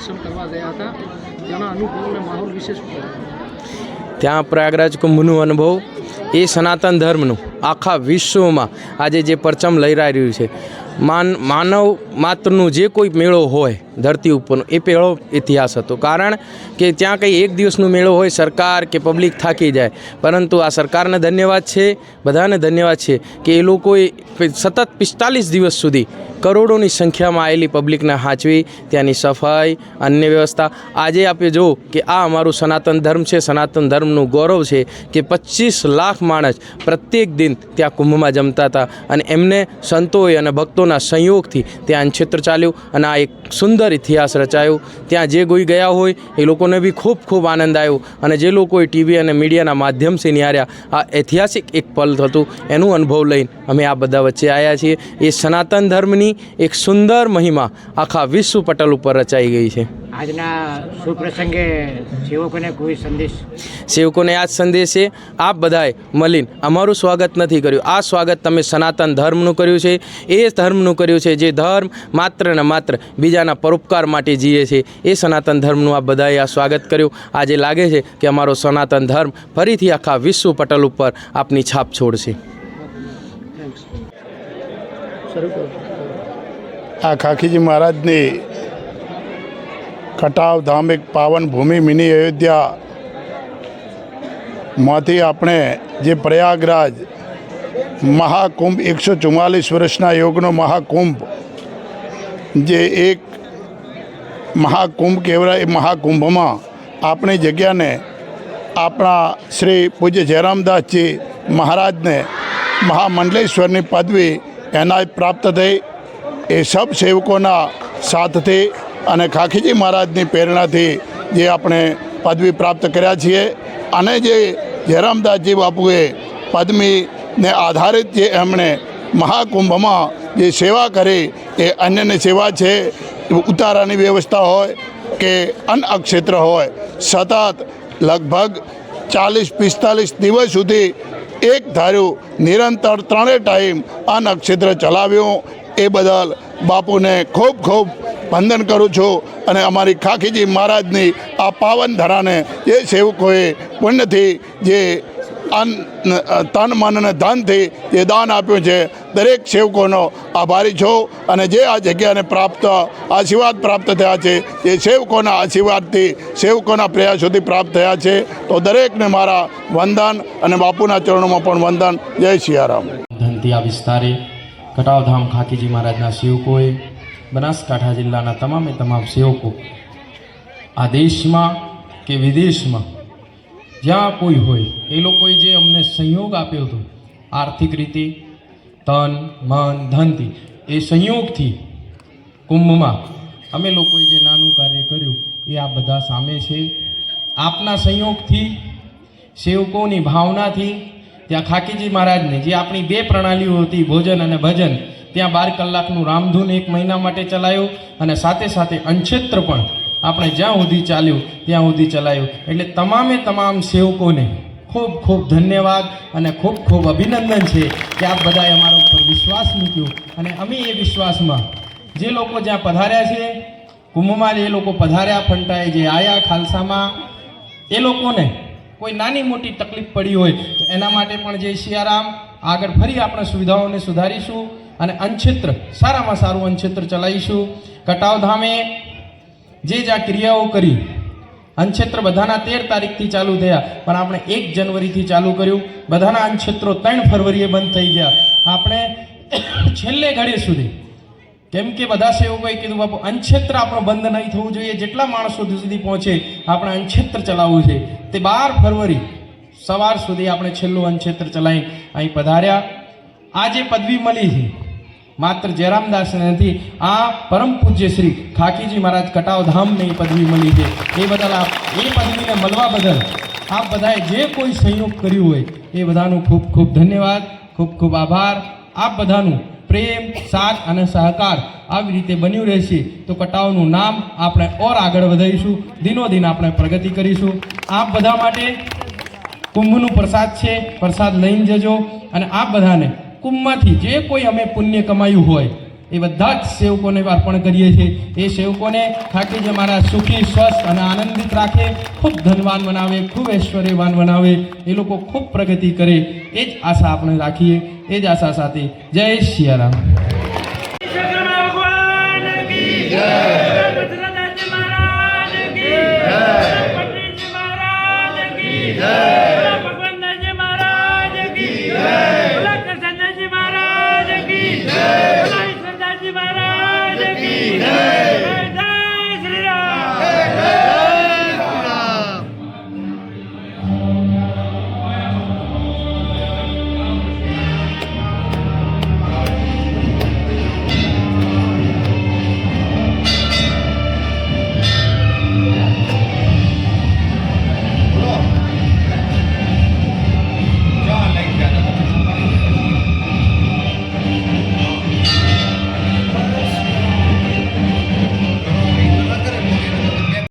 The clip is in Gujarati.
દર્શન કરવા ગયા હતા. તેના અનુભવ અને માહોલ વિશે શું ત્યાં પ્રયાગરાજ કુંભનું અનુભવ, એ સનાતન ધર્મનું, આખા વિશ્વમાં આજે જે પરચમ લહેરાઈ રહ્યું છે. માન, માનવ માત્રનું જે કોઈ મેળો હોય ધરતી ઉપરનો, એ પહેલો ઇતિહાસ હતો. કારણ કે ત્યાં કંઈ એક દિવસનો મેળો હોય, સરકાર કે પબ્લિક થાકી જાય. પરંતુ આ સરકારને ધન્યવાદ છે, બધાને ધન્યવાદ છે કે એ લોકોએ સતત પિસ્તાલીસ દિવસ સુધી કરોડોની સંખ્યામાં આવેલી પબ્લિકને હાંચવી, ત્યાંની સફાઈ, અન્ય વ્યવસ્થા. આજે આપણે જો કે આ અમારું સનાતન ધર્મ છે. સનાતન ધર્મનું ગૌરવ છે કે પચીસ લાખ માણસ પ્રત્યેક દિન ત્યાં કુંભમાં જમતા હતા અને એમને સંતોએ અને ભક્તોના સંયોગથી ત્યાં ક્ષેત્ર ચાલ્યું અને આ એક સુંદર ઇતિહાસ રચાયો. ત્યાં જે કોઈ ગયા હોય એ લોકોને બી ખૂબ ખૂબ આનંદ આવ્યો અને જે લોકોએ ટીવી અને મીડિયાના માધ્યમથી નિહાર્યા આ ઐતિહાસિક એક પલ હતું. એનું અનુભવ લઈને અમે આ બધા વચ્ચે આવ્યા છીએ. એ સનાતન ધર્મની એક સુંદર મહિમા આખા વિશ્વ પટલ ઉપર રચાઈ ગઈ છે. આજના સુપ્રસંગે સેવકોને કોઈ સંદેશ? સેવકોને આ જ સંદેશ છે આપ બધાએ મળીને અમારું સ્વાગત નથી કર્યું. આ સ્વાગત તમે સનાતન ધર્મનું કર્યું છે. એ ધર્મનું કર્યું છે જે ધર્મ માત્ર ને માત્ર બીજાના પરોપકાર માટે જીએ છે. એ સનાતન ધર્મનું આ બધાએ આ સ્વાગત કર્યું. આજે લાગે છે કે અમારો સનાતન ધર્મ ફરીથી આખા વિશ્વ પટલ ઉપર આપની છાપ છોડશે. શરૂ કરો આ ખાખીજી મહારાજની કટાવ ધામ પાવન ભૂમિ મિની અયોધ્યા માંથી આપણે જે પ્રયાગરાજ મહાકુંભ એકસો ચુમ્માલીસ વર્ષના યોગનો મહાકુંભ, જે એક મહાકુંભ કહેવાય, એ મહાકુંભમાં આપણી જગ્યાને આપણા શ્રી પૂજ્ય જયરામદાસજી મહારાજને મહામંડલેશ્વરની પદવી એનાય પ્રાપ્ત થઈ. એ સબ સેવકોના સાથથી અને ખાખીજી મહારાજની પ્રેરણાથી જે આપણે પદવી પ્રાપ્ત કર્યા છીએ અને જે જયરામદાસજી બાપુએ પદવીને આધારિત જે એમણે મહાકુંભમાં જે સેવા કરી એ અન્યની સેવા છે, ઉતારાની વ્યવસ્થા હોય કે અન્ન અક્ષેત્ર હોય, સતત લગભગ ચાલીસ પિસ્તાલીસ દિવસ સુધી એક ધાર્યું, નિરંતર ત્રણેય ટાઈમ અન્ન નક્ષત્ર ચલાવ્યું એ બદલ બાપુને ખૂબ ખૂબ વંદન કરું છું અને અમારી ખાખીજી મહારાજની આ પાવન ધરાને જે સેવકોએ પુણ્યથી જે અન્ન, તન, મન અને ધનથી જે દાન આપ્યું છે, દરેક સેવકોનો આભારી છું અને જે આ જગ્યાને પ્રાપ્ત, આશીર્વાદ પ્રાપ્ત થયા છે, એ સેવકોના આશીર્વાદથી સેવકોના પ્રયાસોથી પ્રાપ્ત થયા છે. તો દરેકને મારા વંદન અને બાપુના ચરણોમાં પણ વંદન. જય સિયારામ. આ વિસ્તારે કટાવધામ ખાકીજી મહારાજના સેવકોએ બનાસકાંઠા જિલ્લાના તમામે તમામ સેવકો આ દેશમાં કે વિદેશમાં જ્યાં કોઈ હોય, એ લોકોએ જે અમને સંયોગ આપ્યો હતો, આર્થિક રીતે, તન, મન, ધનથી, એ સંયોગથી કુંભમાં અમે લોકોએ જે નાનું કાર્ય કર્યું, એ આ બધા સામે છે. આપના સંયોગથી, સેવકોની ભાવનાથી ત્યાં ખાકીજી મહારાજને જે આપણી બે પ્રણાલીઓ હતી, ભોજન અને ભજન, ત્યાં બાર કલાકનું રામધૂન એક મહિના માટે ચલાયું અને સાથે સાથે અંક્ષેત્ર પણ આપણે જ્યાં સુધી ચાલ્યું, ત્યાં સુધી ચલાવ્યું એટલે તમામે તમામ સેવકોને ખૂબ ખૂબ ધન્યવાદ અને ખૂબ ખૂબ અભિનંદન છે કે આપ બધાએ અમારા ઉપર વિશ્વાસ મૂક્યો. અને અમે એ વિશ્વાસમાં જે લોકો જ્યાં પધાર્યા છે, કુંભમાં જે લોકો પધાર્યા, ફંટાએ જે આયા ખાલસામાં, એ લોકોને કોઈ નાની મોટી તકલીફ પડી હોય તો એના માટે પણ જય સિયારામ આગળ ફરી આપણે સુવિધાઓને સુધારીશું અને અનક્ષેત્ર સારામાં સારું અનક્ષેત્ર ચલાવીશું. કટાવધામે જે જ્યાં ક્રિયાઓ કરી અનક્ષેત્ર બધાના તેર તારીખથી ચાલુ થયા, પણ આપણે એક જનવરીથી ચાલુ કર્યું. બધાના અનક્ષેત્રો ત્રણ ફરવરીએ બંધ થઈ ગયા. આપણે છેલ્લે ઘડી સુધી કેમ કે બધા સેવકોએ કીધું, બાપુ અનક્ષેત્ર આપણો બંધ નહીં થવું જોઈએ. જેટલા માણસો સુધી પહોંચે, આપણે અનક્ષેત્ર ચલાવવું છે. તે બાર ફરવરી સવાર સુધી આપણે છેલ્લું અંક્ષેત્ર ચલાવી અહીં પધાર્યા. આ જે પદવી મળી છે, માત્ર જયરામદાસને નથી, આ પરમ પૂજ્ય શ્રી ખાકીજી મહારાજ કટાવ ધામને એ પદવી મળી છે. એ બદલ આપ, એ પદવીને મળવા બદલ આપ બધાએ જે કોઈ સહયોગ કર્યું હોય, એ બધાનું ખૂબ ખૂબ ધન્યવાદ, ખૂબ ખૂબ આભાર. આપ બધાનું પ્રેમ, સાથ અને સહકાર આવી રીતે બન્યું રહેશે, તો કટાવનું નામ આપણે ઓર આગળ વધારીશું. દિનો દિન આપણે પ્રગતિ કરીશું. આપ બધા માટે કુંભનું પ્રસાદ છે, પ્રસાદ લઈને જજો. અને આપ બધાને કુંભમાંથી જે કોઈ અમે પુણ્ય કમાયું હોય એ બધા જ સેવકોને અર્પણ કરીએ છીએ. એ સેવકોને ઠાકીજી મારા સુખી, સ્વસ્થ અને આનંદિત રાખે, ખૂબ ધનવાન બનાવે ખૂબ ઐશ્વર્યવાન બનાવે એ લોકો ખૂબ પ્રગતિ કરે. એ જ આશા આપણે રાખીએ. એ જ આશા સાથે. જય સિયારામ વિશ્વકર્મા